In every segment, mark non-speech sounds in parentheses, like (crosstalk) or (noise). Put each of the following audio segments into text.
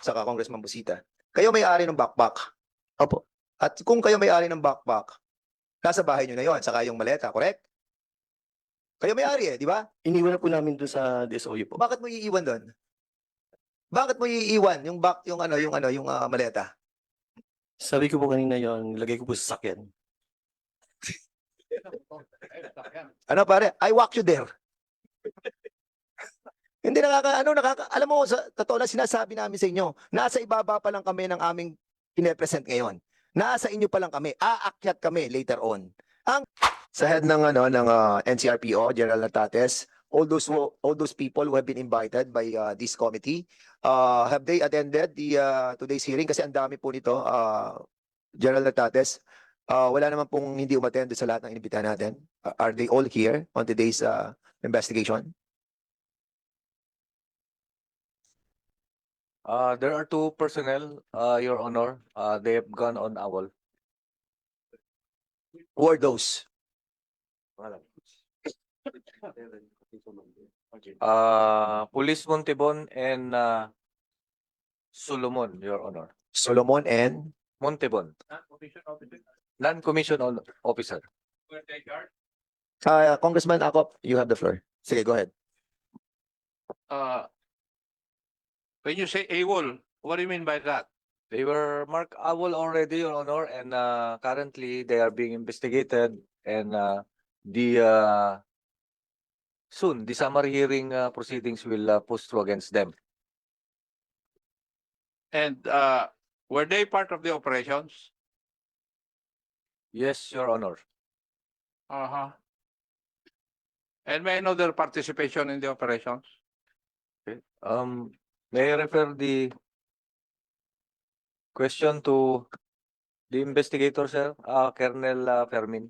saka Congressman Busita. Kayo may-ari ng backpack. Opo. At kung kayo may-ari ng backpack, nasa bahay nyo na yon, saka yung maleta, correct? Kayo may-ari eh, di ba? Iniwan na po namin doon sa DSOU po. Bakit mo iiwan doon? Bakit mo iiwan yung back yung ano yung ano yung ah, maleta? Sabi ko po kanina yon, lagay ko po sa sakyan. Ano pare? I walk you there. Hindi nakaka ano nakaka alam mo sa totoo na sinasabi namin sa inyo, nasa ibaba pa lang kami ng aming pine-present ngayon. Nasa inyo pa lang kami. Aakyat kami later on. Ang sa head ng ano ng ah, NCRPO, General Natates, all those who, all those people who have been invited by uh, this committee, uh, have they attended the uh, today's hearing kasi ang dami po nito, uh, General Natates. Uh, wala naman pong hindi umattend sa lahat ng inibitahan natin. Uh, are they all here on today's uh, investigation? Uh, there are two personnel, uh, Your Honor. Uh, they have gone on owl. Who are those? Uh, Police Montebon and, uh, Solomon, Your Honor. Solomon and Montebon. Non-commissioned on- officer. uh, Congressman Akop, you have the floor. Sige, go ahead. Uh, when you say AWOL, what do you mean by that? They were marked AWOL already, Your Honor, and, uh, currently they are being investigated and, uh, the, uh, soon, the summary hearing, uh, proceedings will, uh, post through against them. And, uh, were they part of the operations? Yes, Your Honor. Uh-huh. And may I know their participation in the operations? Um, may I refer the question to the investigator, sir, uh, Colonel uh, Fermin.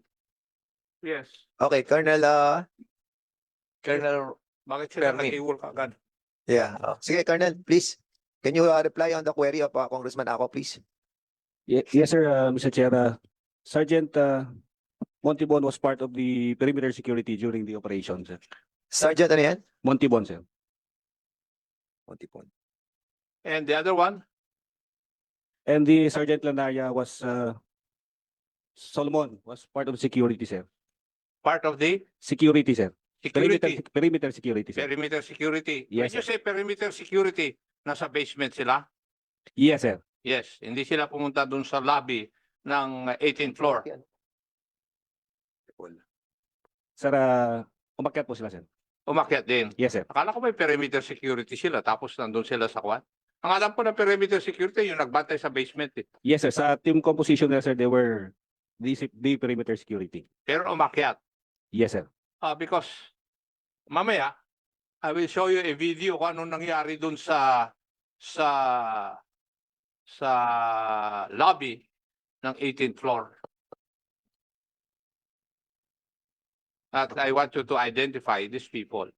Yes. Okay, Colonel, uh, Colonel, Bakit sila Permit. nag-AWOL kaagad? yeah. uh, Sige, Colonel, please. Can you uh, reply on the query of uh, Congressman Akop, please? Ye- Yes, sir, uh, Mr. Chair. Uh, Sergeant uh, Montibon was part of the perimeter security during the operation, sir. Sergeant, ano yan? Montibon, sir. Montipon. And the other one? And the Sergeant Lanaria was, uh, Solomon was part of security, sir. Part of the Security, sir. Perimeter, security? sec- perimeter security, sir. Perimeter security? Yes, When you say perimeter security, nasa basement sila? Yes, sir. Yes. Hindi sila pumunta dun sa lobby ng 18th floor. Sir, uh, umakyat po sila, sir. Umakyat din. Yes, sir. Akala ko may perimeter security sila tapos nandun sila sa kwan. Ang alam ko na perimeter security yung nagbantay sa basement eh. Yes, sir. Sa team composition nila, sir, they were the, the perimeter security. Pero umakyat. Yes, sir. Ah, because mamaya I will show you a video kung anong nangyari dun sa sa sa lobby ng 18th floor. At I want you to identify these people.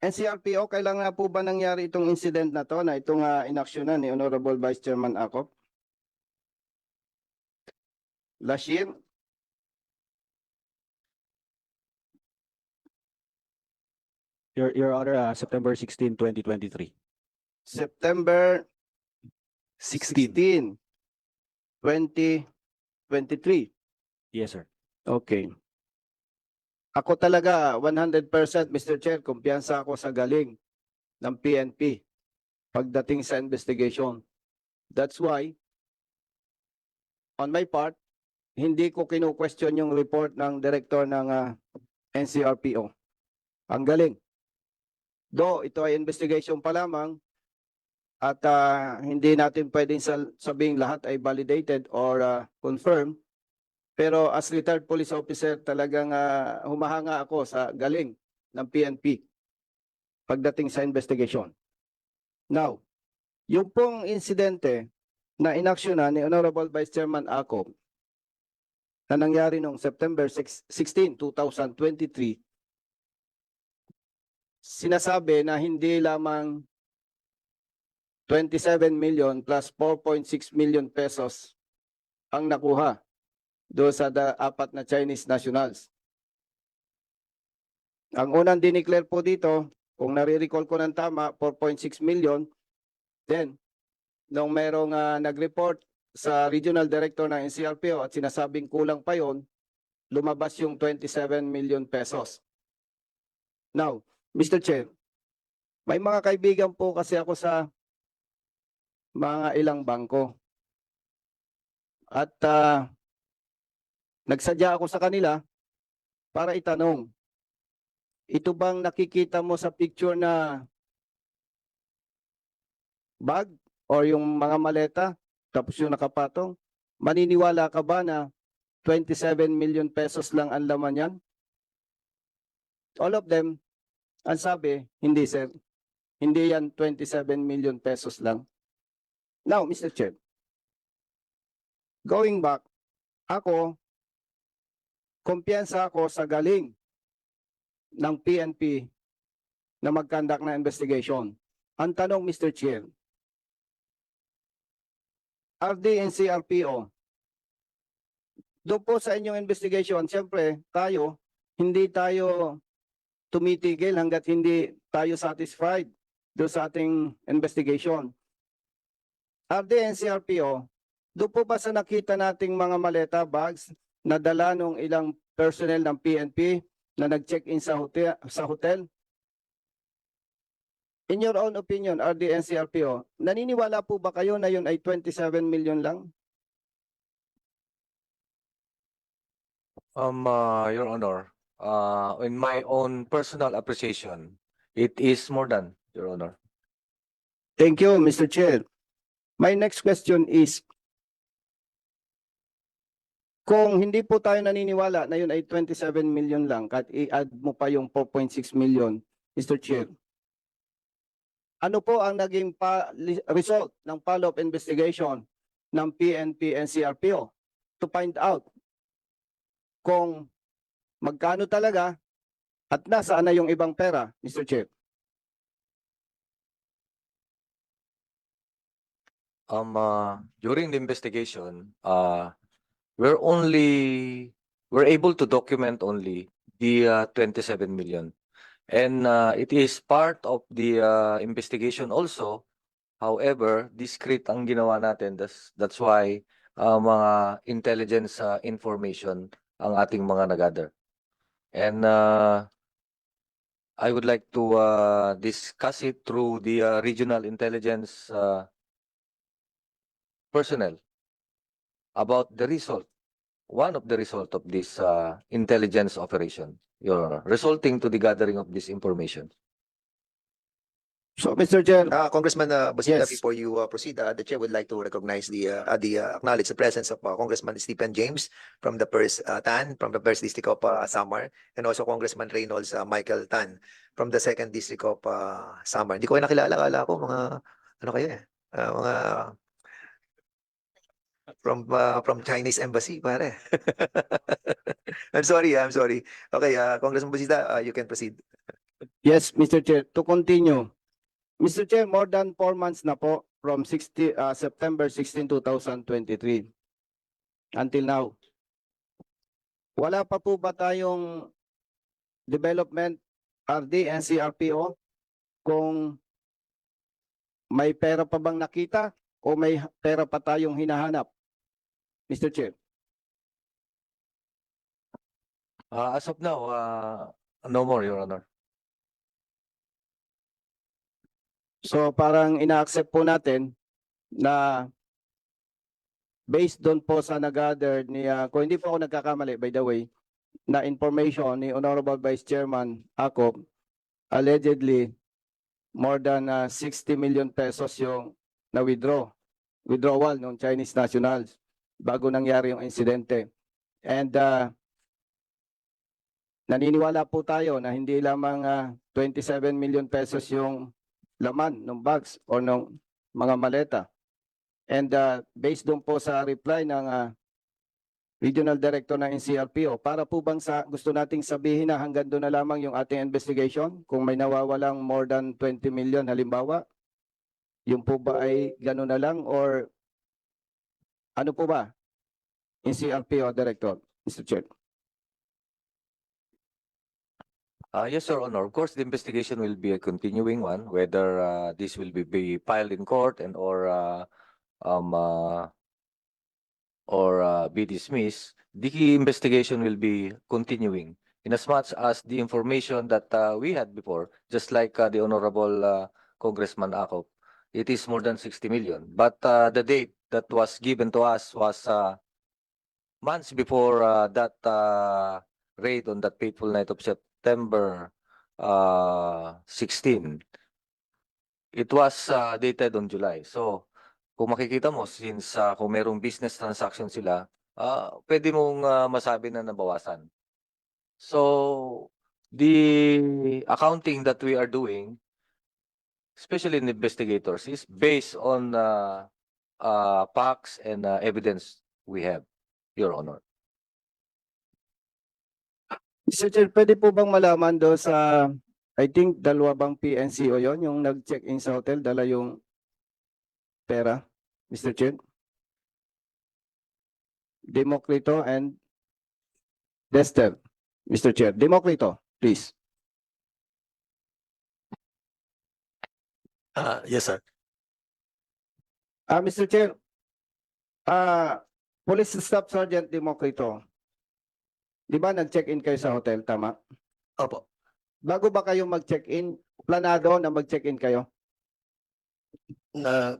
NCRPO, kailan nga po ba nangyari itong incident na to na itong uh, inaksyonan ni Honorable Vice Chairman Acop? Last year? Your, Your Honor, uh, September 16, 2023. September 16. 16, 2023. Yes, sir. Okay. Ako talaga 100% Mr. Chair, kumpiyansa ako sa galing ng PNP pagdating sa investigation. That's why on my part, hindi ko kinu-question yung report ng director ng ah, NCRPO. Ang galing. Do ito ay investigation pa lamang at ah, hindi natin pwedeng sabing lahat ay validated or ah, confirmed pero as retired police officer, talagang ah, humahanga ako sa galing ng PNP pagdating sa investigation. Now, yung pong insidente na inaksyonan ni Honorable Vice Chairman Ako na nangyari noong September 6 16, 2023, sinasabi na hindi lamang 27 million plus 4.6 million pesos ang nakuha do sa da, apat na Chinese nationals. Ang unang dineclare po dito, kung nare-recall ko ng tama, 4.6 million. Then, nung merong ah, nag-report sa regional director ng NCRPO at sinasabing kulang pa yon, lumabas yung 27 million pesos. Now, Mr. Chair, may mga kaibigan po kasi ako sa mga ilang bangko. At ah, nagsadya ako sa kanila para itanong, ito bang nakikita mo sa picture na bag or yung mga maleta tapos yung nakapatong, maniniwala ka ba na 27 million pesos lang ang laman yan? All of them, ang sabi, hindi sir. Hindi yan 27 million pesos lang. Now, Mr. Chair, going back, ako, kumpiyansa ako sa galing ng PNP na mag-conduct na investigation. Ang tanong, Mr. Chair, RD and doon po sa inyong investigation, siyempre, tayo, hindi tayo tumitigil hanggat hindi tayo satisfied doon sa ating investigation. RD and doon po ba sa nakita nating mga maleta, bags, na dala ng ilang personnel ng PNP na nag-check-in sa hotel, sa hotel? In your own opinion, RD and CRPO, naniniwala po ba kayo na yun ay 27 million lang? Um, uh, Your Honor, uh, in my own personal appreciation, it is more than, Your Honor. Thank you, Mr. Chair. My next question is, kung hindi po tayo naniniwala na yun ay 27 million lang, at i-add mo pa yung 4.6 million, Mr. Chair, ano po ang naging pa, result ng follow-up investigation ng PNP and CRPO to find out kung magkano talaga at nasaan na yung ibang pera, Mr. Chair? Um, uh, during the investigation, uh, we're only, we're able to document only the uh, 27 million. And uh, it is part of the uh, investigation also. However, discreet ang ginawa natin. That's, that's why uh, mga intelligence uh, information ang ating mga nagather. And uh, I would like to uh, discuss it through the uh, regional intelligence uh, personnel about the result, one of the result of this uh, intelligence operation, Your Honor, resulting to the gathering of this information. So, Mr. Chair, Uh, Congressman uh, Busita, Yes. before you uh, proceed, uh, the chair would like to recognize the, uh, uh, the, uh, acknowledge the presence of uh, Congressman Stephen James from the first, uh, Tan, from the first district of uh, Samar, and also Congressman Reynolds uh, Michael Tan from the second district of uh, Samar. Hindi ko kayo nakilala, kala ko mga, ano kayo eh, uh, mga from uh, from Chinese embassy, pare. (laughs) I'm sorry, I'm sorry. Okay, uh, Congressman Busita, uh, you can proceed. Yes, Mr. Chair, to continue. Mr. Chair, more than four months na po from 60, uh, September 16, 2023 until now. Wala pa po ba tayong development RD and CRPO kung may pera pa bang nakita o may pera pa tayong hinahanap? Mr. Chair. Uh, as of now, uh, no more, Your Honor. So parang ina-accept po natin na based doon po sa nag-gather ni, ah, kung hindi po ako nagkakamali by the way, na information ni Honorable Vice Chairman ako, allegedly more than ah, 60 million pesos yung na-withdraw, withdrawal ng Chinese nationals bago nangyari yung insidente. And ah, naniniwala po tayo na hindi lamang ah, 27 million pesos yung laman ng bags or ng mga maleta. And uh, based doon po sa reply ng uh, Regional Director ng NCRPO, para po bang sa gusto nating sabihin na hanggang doon na lamang yung ating investigation? Kung may nawawalang more than 20 million halimbawa, yung po ba ay gano'n na lang or ano po ba? NCRPO Director, Mr. Chair. Uh, yes, Your Honor. Of course, the investigation will be a continuing one, whether uh, this will be, be filed in court and or uh, um, uh, or uh, be dismissed, the investigation will be continuing in as much as the information that uh, we had before, just like uh, the Honorable uh, Congressman Akop, it is more than 60 million. But uh, the date that was given to us was uh, months before uh, that uh, raid on that fateful night of September uh, 16. It was uh, dated on July. So, kung makikita mo, since uh, kung merong business transaction sila, uh, pwede mong uh, masabi na nabawasan. So, the accounting that we are doing, especially in investigators, is based on uh, uh, facts and uh, evidence we have, Your Honor. Mr. Chair, pwede po bang malaman do sa, I think dalawa bang PNCO yon yung nag-check-in sa hotel, dala yung pera, Mr. Chair? Democrito and Dexter, Mr. Chair. Democrito, please. Ah, yes, sir. Ah, Mr. Chair. Ah, Police Staff Sergeant Democrito. Di ba nag-check-in kayo sa hotel, tama? Opo. Bago ba kayo mag-check-in, planado na mag-check-in kayo? Na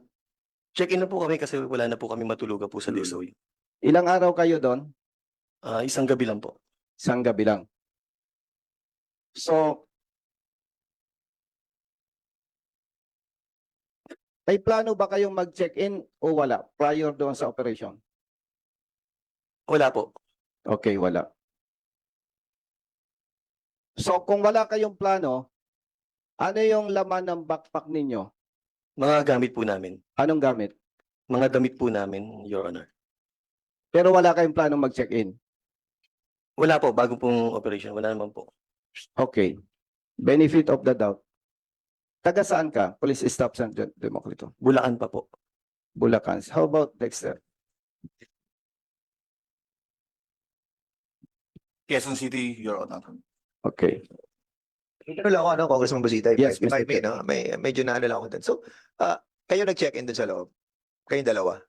check-in na po kami kasi wala na po kami matulugan po sa DSOE. Ilang araw kayo doon? Ah, isang gabi lang po. Isang gabi lang. So, may plano ba kayong mag-check-in o wala prior doon sa operation? Wala po. Okay, wala. So, kung wala kayong plano, ano yung laman ng backpack ninyo? Mga gamit po namin. Anong gamit? Mga damit po namin, Your Honor. Pero wala kayong plano mag-check-in. Wala po, bago pong operation. Wala naman po. Okay. Benefit of the doubt. Taga saan ka? Police Staff Sergeant Democrito. Bulacan pa po. Bulacan. How about Dexter? Quezon City, Your Honor. Okay. Ano lang ako, ano, Congressman Busita, if, Yes, if I Mr. may, Chair. no? May, medyo na ano lang ako dun. So, ah, kayo nag-check-in dun sa loob. Kayong dalawa.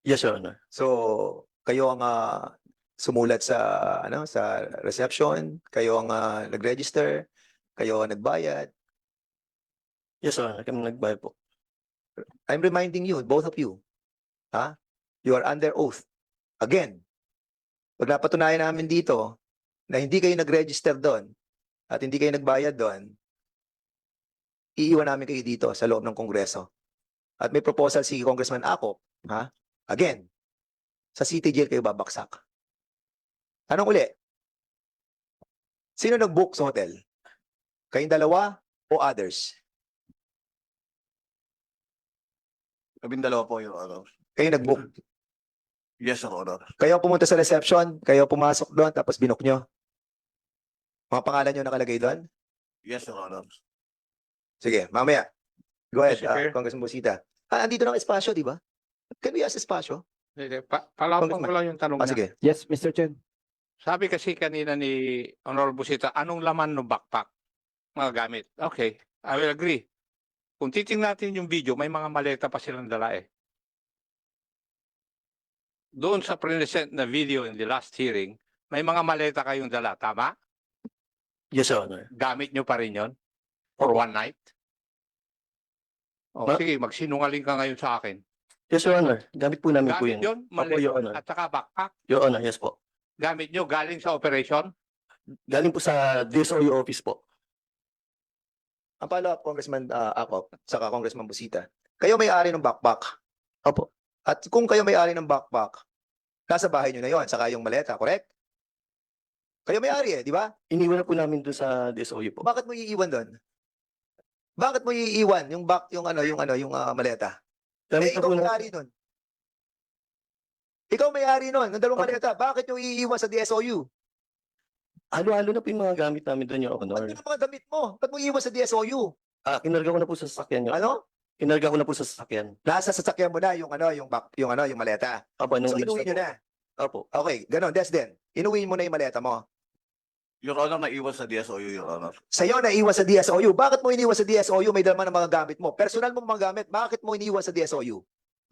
Yes, Your Honor. So, kayo ang ah, sumulat sa ano sa reception, kayo ang ah, nag-register, kayo ang nagbayad. Yes, Your. Kami nagbayad po. I'm reminding you, both of you, ha? You are under oath. Again, pag napatunayan namin dito na hindi kayo nag-register doon at hindi kayo nagbayad doon, iiwan namin kayo dito sa loob ng Kongreso. At may proposal si Congressman Akop, ha? Again, sa city jail kayo babaksak. Anong uli? Sino nag-book sa hotel? Kayong dalawa o others? Labing dalawa po, Your Honor. Kayo nag-book. Yes, Your Honor. Kayo pumunta sa reception, kayo pumasok doon, tapos binook nyo. Mga pangalan nyo nakalagay doon? Yes, Your Honor. Sige, mamaya. Go ahead, Mr. uh, Chair. Congressman Busita. Ah, andito ng espasyo, di ba? Can we ask espasyo? Sige, pa palapan ko Congressman. lang yung tanong Ah, niya. sige. Yes, Mr. Chen. Sabi kasi kanina ni Honorable Busita, anong laman ng backpack? Mga gamit. Okay, I will agree. Kung titingnan natin yung video, may mga maleta pa silang dala eh. Doon sa present na video in the last hearing, may mga maleta kayong dala, tama? Yes, Your Honor. Gamit nyo pa rin yon For one night? O Ma- sige, magsinungaling ka ngayon sa akin. Yes, Your Honor. Gamit po namin po Gamit yun. yun, Opo, Your maleta Honor. at saka backpack. Your Honor, yes po. Gamit nyo galing sa operation? Galing po sa DSOE office po. Ang follow-up, Congressman uh, Akop, saka Congressman Busita. Kayo may-ari ng backpack. Opo. At kung kayo may-ari ng backpack, nasa bahay nyo na yon, saka yung maleta, correct? Kayo may-ari eh, di ba? Iniwan na po namin doon sa DSOE po. Bakit mo iiwan doon? Bakit mo iiwan yung back, yung ano, yung ano, yung ah, maleta? Gamit eh, ikaw may-ari nun. Ikaw may-ari nun, ng dalawang maleta. Bakit nyo iiwan sa DSOU? Halo-halo na po yung mga gamit namin doon, Your Ba't Honor. yun ang mga damit mo? Ba't mo iiwan sa DSOU? Ah, kinarga ko na po sa sasakyan, Your Ano? Kinarga ko na po sa sasakyan. Nasa sasakyan mo na yung ano, yung back, yung ano, yung maleta. Opo, nung So inuwi nyo na. Opo. Okay, ganun. That's then. Inuwi mo na yung maleta mo. Your Honor, naiwan sa DSOU, Your Honor. Sa'yo na iwan sa DSOU. Bakit mo iniwan sa DSOU? May dalman ng mga gamit mo. Personal mong mga gamit. Bakit mo iniwan sa DSOU?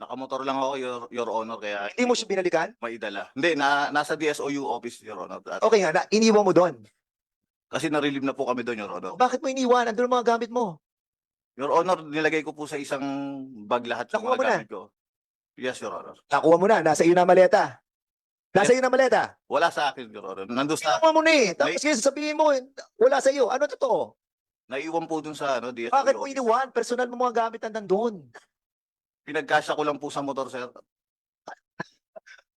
Nakamotor lang ako, Your, Your Honor, kaya Hindi mo siya binalikan? maidala. Hindi, na, nasa DSOU office, Your Honor. At- Okay nga, na, iniwan mo doon. Kasi na-relieve na po kami doon, Your Honor. Bakit mo iniwan? Andun ang mga gamit mo. Your Honor, nilagay ko po sa isang bag lahat ng Nakuha mga mo na? gamit ko. Yes, Your Honor. Nakuha mo na, nasa iyo na ang maleta. Nasa iyo na ang maleta. Wala sa akin, Your Honor. Nandun sa, Nakuha mo na eh. Tapos kasi sabihin mo, wala sa iyo. Ano totoo? naiwan po dun sa ano, DSOU Bakit mo office. iniwan? Personal mo mga gamit na nandun. Pinagkasya ko lang po sa motor, sir. (laughs)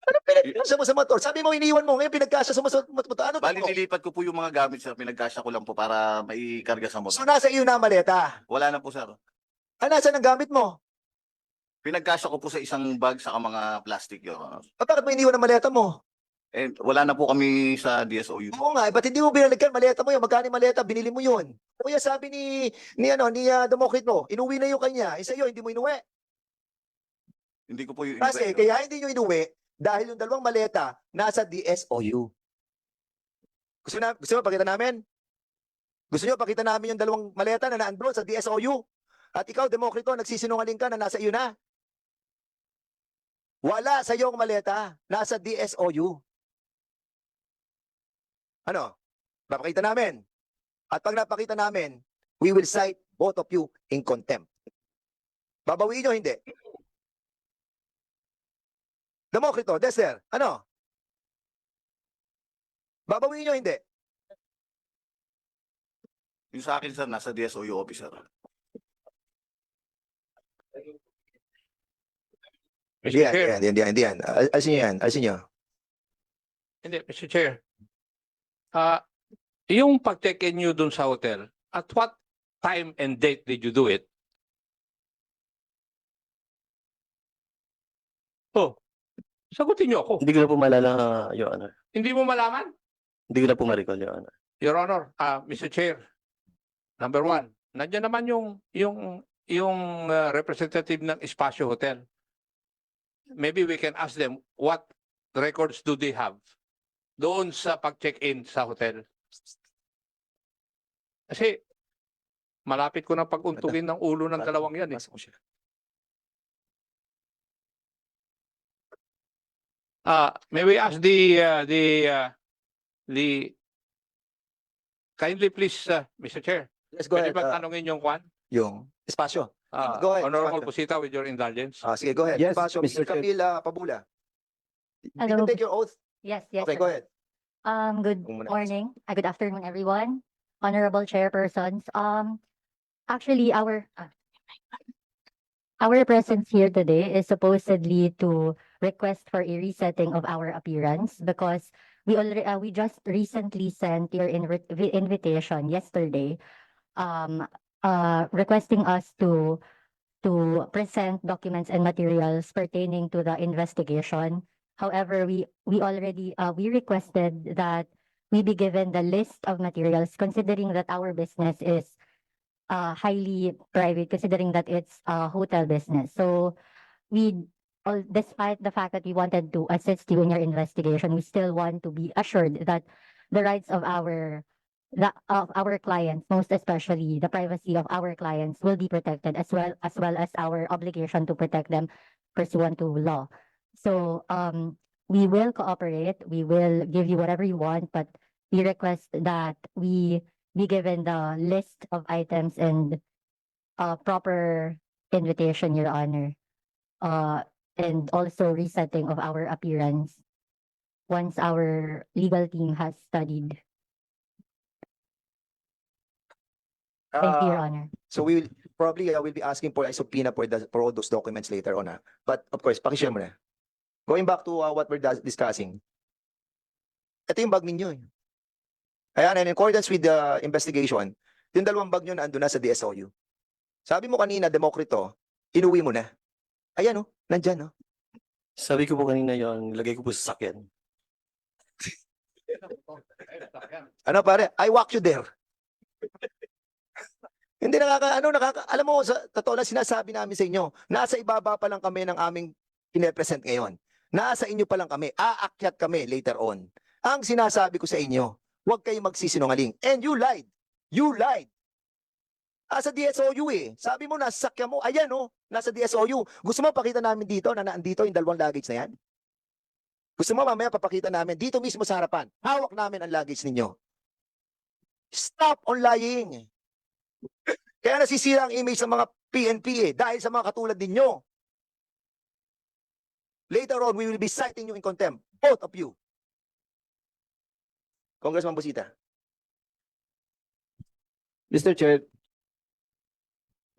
Ano pinagkasya mo sa motor? Sabi mo, iniwan mo. Ngayon pinagkasya sa motor. motor. Ano Bali, totoo? nilipat ko po yung mga gamit, sir. Pinagkasya ko lang po para maikarga sa So motor. nasa iyo na ang maleta. Wala na po, sir. Ah, nasa ang gamit mo? Pinagkasya ko po sa isang bag sa mga plastic, Honor. Ah, bakit mo iniwan ang maleta mo? Eh, wala na po kami sa DSOU. Oo nga, eh, ba't hindi mo binalikan? Maleta mo yun. Magkano yung maleta? Binili mo yun. Kuya, sabi ni, ni ano, ni uh, Demokrito, inuwi na yung kanya. Isa yun, hindi mo inuwi. Hindi ko po yung... Kasi, kaya hindi nyo inuwi, dahil yung dalawang maleta, nasa DSOU. Gusto, na, gusto mo pakita namin? Gusto nyo pakita namin yung dalawang maleta na naandun sa DSOU? At ikaw, Demokrito, nagsisinungaling ka na nasa iyo na. Wala sa iyong maleta, nasa DSOU. Ano? Papakita namin. At pag napakita namin, we will cite both of you in contempt. Babawiin nyo, hindi. Demokrito, Dexter, ano? Babawiin nyo, hindi. Yung sa akin, sir, nasa DSOU officer. Mr. Hindi yan, Chair, hindi yan, hindi yan, hindi yan. Al- Alisin nyo yan, alisin nyo. hindi, Mr. Chair. Ah, yung pag-check-in nyo dun sa hotel, at what time and date did you do it? Oh, sagutin nyo ako. Hindi ko na po maalala, Your Honor. Hindi mo malaman? Hindi ko na po ma-recall, Your Honor. Your Honor, ah, Mr. Chair, number one, nandiyan naman yung, yung, yung ah, representative ng Espacio Hotel. Maybe we can ask them, what records do they have doon sa pag-check-in sa hotel? Kasi, malapit ko na pag-untugin ng ulo ng dalawang yan. Eh. Ah, may we ask the, ah, the, ah, the Kindly please, uh, Mr. Chair, Let's go pwede ahead. ba uh, tanongin yung Juan? yung espasyo. Uh, Go ahead, Honorable. Busita with your indulgence. Ah, sige, go ahead. Yes, Espasyo, Mr. Chair. Camila Pabula. You can Hello. take your oath. Yes, yes. Okay, sir. go ahead. Um, good muna- morning, uh, good afternoon, everyone. Honorable chairpersons, um, actually, our uh, our presence here today is supposedly to request for a resetting of our appearance because we already, uh, we just recently sent your vi- invitation yesterday, um, uh, requesting us to to present documents and materials pertaining to the investigation. However, we, we already, uh, we requested that we be given the list of materials considering that our business is uh, highly private, considering that it's a hotel business. So we, despite the fact that we wanted to assist you in your investigation, we still want to be assured that the rights of our the of our clients, most especially the privacy of our clients will be protected as well as well as our obligation to protect them pursuant to law. So um we will cooperate, we will give you whatever you want, but we request that we be given the list of items and uh proper invitation, Your Honor. Uh and also resetting of our appearance once our legal team has studied. Thank you, Your Ah, Honor. So we will, probably, I will be asking for a subpoena for, the, for all those documents later on. ah. But of course, pakishare mo na. Going back to uh, what we're dis- discussing. Ito yung bag ninyo. eh. Ayan, and in accordance with the investigation, yung dalawang bag nyo na andun na sa DSOU. Sabi mo kanina, Demokrito, inuwi mo na. Ayan oh, nandyan oh. Sabi ko po kanina yon, nilagay ko po sa sakyan. (laughs) Ano pare? I walk you there. (laughs) Hindi nakaka, ano, nakaka, alam mo, sa totoo na sinasabi namin sa inyo, nasa ibaba pa lang kami ng aming pine-present ngayon. Nasa inyo pa lang kami, aakyat kami later on. Ang sinasabi ko sa inyo, huwag kayong magsisinungaling. And you lied. You lied. Nasa DSOU eh. Sabi mo, nasa sakya mo. Ayan oh, nasa DSOU. Gusto mo pakita namin dito na naandito yung dalawang luggage na yan? Gusto mo mamaya papakita namin dito mismo sa harapan. Hawak namin ang luggage ninyo. Stop on lying. Kaya nasisira ang image ng mga PNP eh, dahil sa mga katulad ninyo. Later on, we will be citing you in contempt. Both of you. Congressman Busita. Mr. Chair,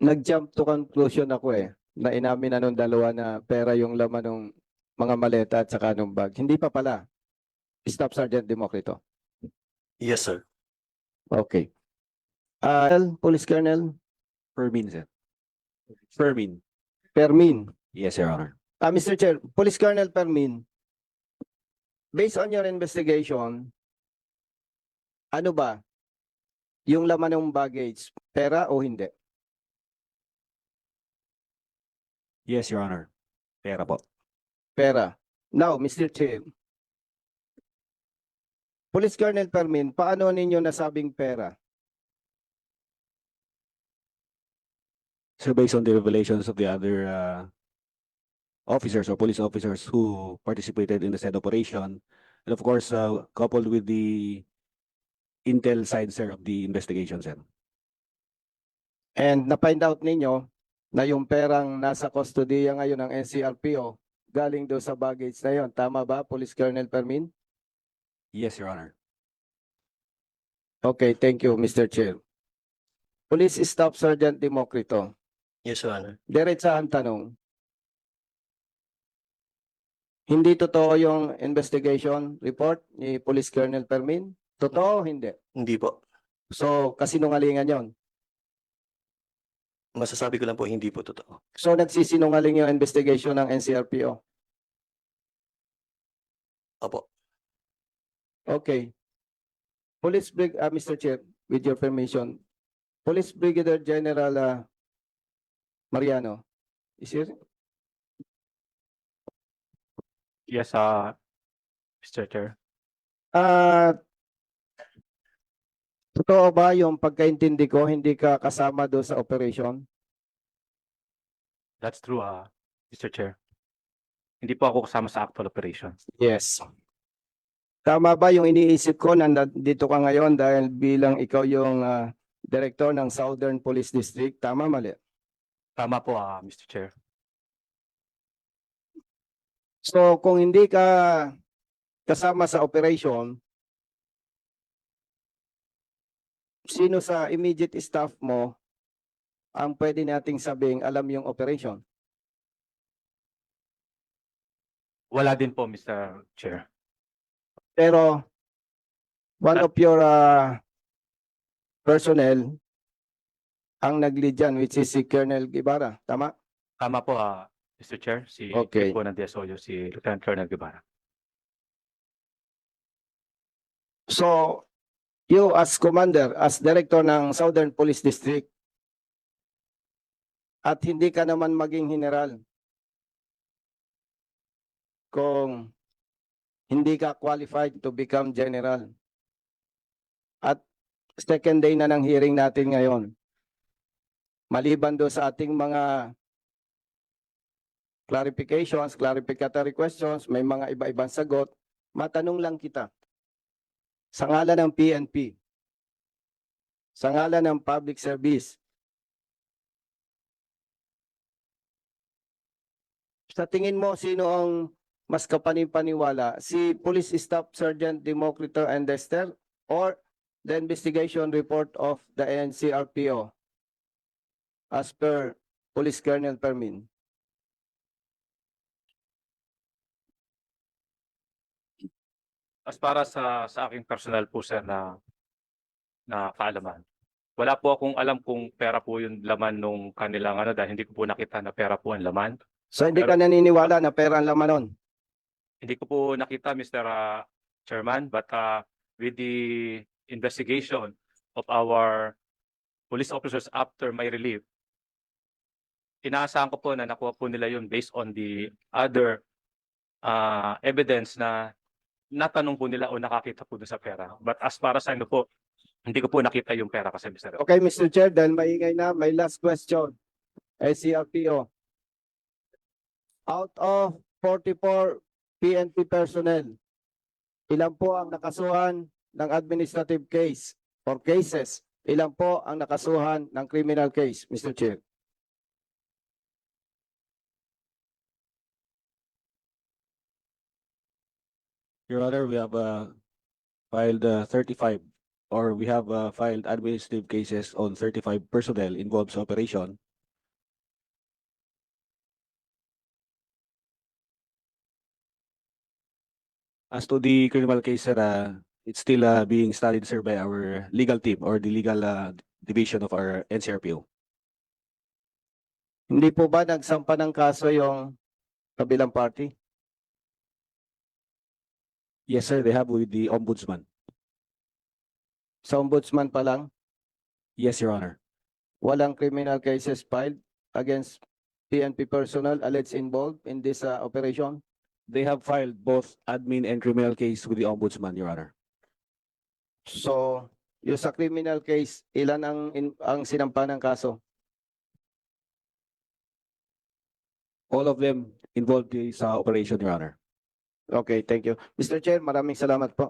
nag-jump to conclusion ako eh, na inamin na nung dalawa na pera yung laman ng mga maleta at saka nung bag. Hindi pa pala. Staff Sergeant Democrito. Yes, sir. Okay. Uh, Police Colonel Fermin, sir. Fermin. Permin. Yes, Your Honor. Ah, Mr. Chair, Police Colonel Permin, based on your investigation, ano ba yung laman ng baggage, pera o hindi? Yes, Your Honor. Pera po. Pera. Now, Mr. Chair, Police Colonel Permin, paano ninyo nasabing pera? So based on the revelations of the other uh, officers or police officers who participated in the said operation, and of course, uh, coupled with the intel side, sir, of the investigation, sir. And na-find out ninyo na yung perang nasa kustodiya ngayon ng NCRPO galing doon sa baggage na yon. Tama ba, Police Colonel Permin? Yes, Your Honor. Okay, thank you, Mr. Chair. Police Staff Sergeant Democrito, Yes, Your Honor. diretsahan tanong. Hindi totoo yung investigation report ni Police Colonel Permin? Totoo o hindi? Hindi po. So, kasinungalingan yon. Masasabi ko lang po, hindi po totoo. So, nagsisinungaling yung investigation ng NCRPO. Opo. Okay. Police Brig, ah, Mr. Chair, with your permission, Police Brigadier General ah, Mariano, is here? Yes, uh, Mr. Chair. Ah, totoo ba yung pagkaintindi ko, hindi ka kasama doon sa operation? That's true, uh, Mr. Chair. Hindi po ako kasama sa actual operations. Yes. Tama ba yung iniisip ko na dito ka ngayon dahil bilang ikaw yung ah, director ng Southern Police District? Tama, mali? Tama po, uh, Mr. Chair. So kung hindi ka kasama sa operation, sino sa immediate staff mo ang pwede nating sabing alam yung operation? Wala din po, Mr. Chair. Pero one of your ah, personnel ang nag-lead dyan, which is si Colonel Guevara. Tama? Tama po, uh, Mr. Chair. Si Okay. Po ng DSOU, si Lieutenant Colonel Guevara. So, you as commander, as director ng Southern Police District, at hindi ka naman maging general, kung hindi ka qualified to become general. At second day na ng hearing natin ngayon, maliban do sa ating mga clarifications, clarificatory questions, may mga iba-ibang sagot, matanong lang kita sa ngalan ng PNP, sa ngalan ng public service, sa tingin mo, sino ang mas kapanipaniwala? Si Police Staff Sergeant Democrito and Dexter or the investigation report of the NCRPO as per Police Colonel Permin? As para sa sa aking personal po, sir, na na kaalaman. Wala po akong alam kung pera po yung laman nung kanilang ano dahil hindi ko po nakita na pera po ang laman. So hindi Pero- ka naniniwala na pera ang laman nun? Hindi ko po nakita, Mr. uh, Chairman, but uh, with the investigation of our police officers after my relief, inaasahan ko po na nakuha po nila yun based on the other uh, evidence na natanong po nila o nakakita po doon sa pera. But as para sa ano po, Hindi ko po nakita yung pera kasi, Mr. Okay, Mr. Chair, dahil maingay na, may last question. SCRPO. Out of forty-four PNP personnel, ilan po ang nakasuhan ng administrative case or cases? Ilan po ang nakasuhan ng criminal case, Mr. Chair? Your Honor, we have uh, filed uh, 35 or we have uh, filed administrative cases on 35 personnel involved sa operation. As to the criminal case, sir, uh, it's still uh, being studied, sir, by our legal team or the legal uh, division of our NCRPO. Hindi po ba nagsampa ng kaso yung kabilang party? Yes, sir, they have with the ombudsman. Sa ombudsman pa lang, Yes, Your Honor. walang criminal cases filed against PNP personnel alleged involved in this uh, operation? They have filed both admin and criminal case with the ombudsman, Your Honor. So, yung sa criminal case, ilan ang in- ang sinampa ng kaso? All of them involved sa operation, Your Honor. Okay, thank you. Mr. Chair, maraming salamat po.